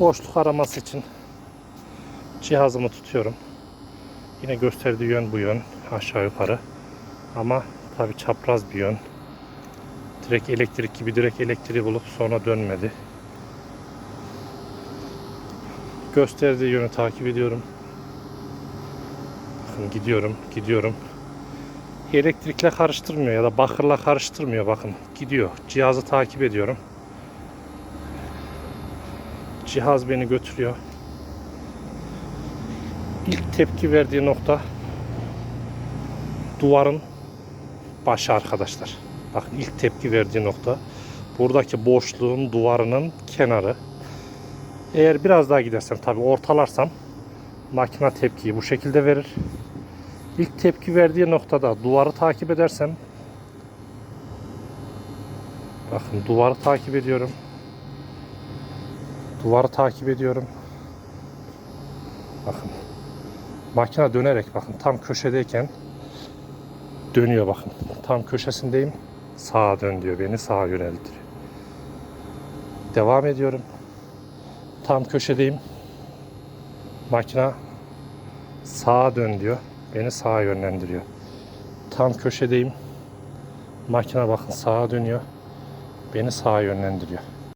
Boşluk araması için cihazımı tutuyorum. Yine gösterdiği yön bu yön aşağı yukarı. Ama tabi çapraz bir yön. Direkt elektrik gibi direkt elektriği bulup sonra dönmedi. Gösterdiği yönü takip ediyorum. Bakın gidiyorum, gidiyorum. Elektrikle karıştırmıyor ya da bakırla karıştırmıyor bakın. Gidiyor. Cihazı takip ediyorum. Cihaz beni götürüyor. İlk tepki verdiği nokta duvarın başı arkadaşlar. Bakın ilk tepki verdiği nokta buradaki boşluğun duvarının kenarı. Eğer biraz daha gidersem tabi ortalarsam makine tepkiyi bu şekilde verir. İlk tepki verdiği noktada duvarı takip edersem bakın duvarı takip ediyorum. Duvarı takip ediyorum. Bakın. Makine dönerek bakın tam köşedeyken dönüyor bakın. Tam köşesindeyim. Sağa dön diyor beni sağa yöneltiriyor. Devam ediyorum. Tam köşedeyim. Makine sağa dön diyor. Beni sağa yönlendiriyor. Tam köşedeyim. Makine bakın sağa dönüyor. Beni sağa yönlendiriyor.